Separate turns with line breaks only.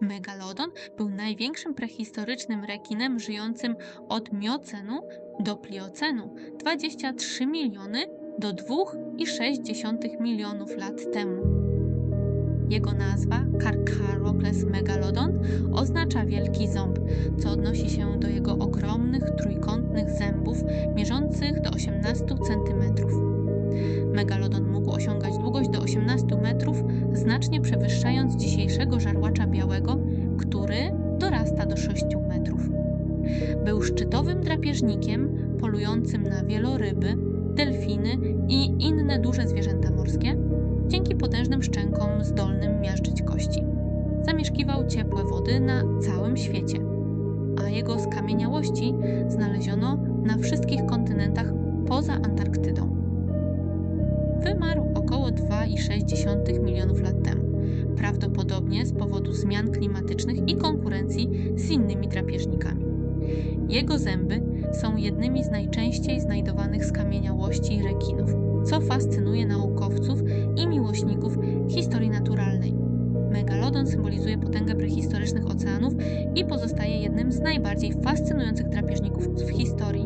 Megalodon był największym prehistorycznym rekinem żyjącym od miocenu do pliocenu 23 miliony do 2,6 milionów lat temu. Jego nazwa, Carcharocles megalodon, oznacza wielki ząb, co odnosi się do jego ogromnych trójkątnych zębów mierzących do 18 cm. Megalodon osiągać długość do 18 metrów, znacznie przewyższając dzisiejszego żarłacza białego, który dorasta do 6 metrów. Był szczytowym drapieżnikiem polującym na wieloryby, delfiny i inne duże zwierzęta morskie, dzięki potężnym szczękom zdolnym miażdżyć kości. Zamieszkiwał ciepłe wody na całym świecie, a jego skamieniałości znaleziono na wszystkich kontynentach poza Antarktydą. Prawdopodobnie z powodu zmian klimatycznych i konkurencji z innymi drapieżnikami. Jego zęby są jednymi z najczęściej znajdowanych skamieniałości rekinów, co fascynuje naukowców i miłośników historii naturalnej. Megalodon symbolizuje potęgę prehistorycznych oceanów i pozostaje jednym z najbardziej fascynujących drapieżników w historii